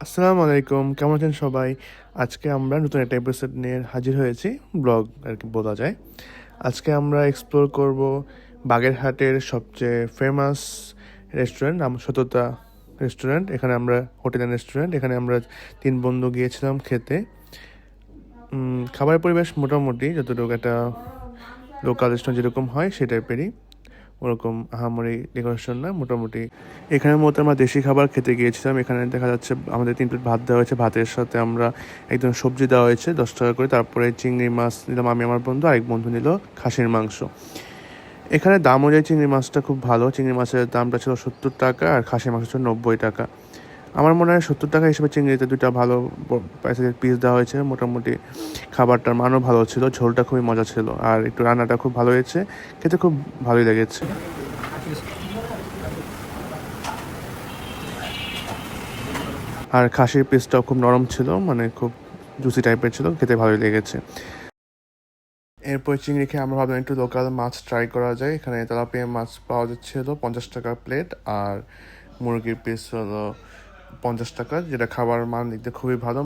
আসসালামু আলাইকুম কেমন আছেন সবাই? আজকে আমরা নতুন একটা এপিসোড নিয়ে হাজির হয়েছি ব্লগ আর কি বলা যায়। আজকে আমরা এক্সপ্লোর করব বাগেরহাটের সবচেয়ে ফেমাস রেস্টুরেন্ট সততা রেস্টুরেন্ট এখানে আমরা হোটেল অ্যান্ড রেস্টুরেন্ট এখানে আমরা তিন বন্ধু গিয়েছিলাম খেতে। উম, খাবারের পরিবেশ মোটামুটি যতটুকু একটা লোকাল রেস্টুরেন্ট যেরকম হয় সেই টাইপেরই ওরকম আহামরি ডেকোরেশন না, মোটামুটি। এখানের মতো আমরা দেশি খাবার খেতে গিয়েছিলাম। এখানে দেখা যাচ্ছে আমাদের তিন প্লেট ভাত দেওয়া হয়েছে। ভাতের সাথে আমরা একদম সবজি দেওয়া হয়েছে, দশ টাকা করে। তারপরে চিংড়ি মাছ নিলাম। আমি আমার বন্ধু, আরেক বন্ধু নিল খাসির মাংস। এখানে দাম অনুযায়ী চিংড়ি মাছটা খুব ভালো। চিংড়ি মাছের দামটা ছিল সত্তর টাকা আর খাসির মাংস ছিল নব্বই টাকা। আমার মনে হয় সত্তর টাকা হিসেবে চিংড়িতে দুটা ভালো প্রাইসের পিস দেওয়া হয়েছে। মোটামুটি খাবারটার মানও ভালো ছিল, ঝোলটা খুবই মজা ছিল আর একটু রান্নাটা খুব ভালো হয়েছে, খেতে খুব ভালোই লেগেছে। আর খাসির পিসটাও খুব নরম ছিল মানে খুব জুসি টাইপের ছিল, খেতে ভালোই লেগেছে। এরপর চিংড়ি খেয়ে আমরা ভাবলাম একটু লোকাল মাছ ট্রাই করা যায়। এখানে তেলাপিয়া মাছ পাওয়া যাচ্ছিল, পঞ্চাশ টাকা প্লেট আর মুরগির পিস হলো পঞ্চাশ টাকা যেটা খাবার মান দেখতে খুবই ভালো।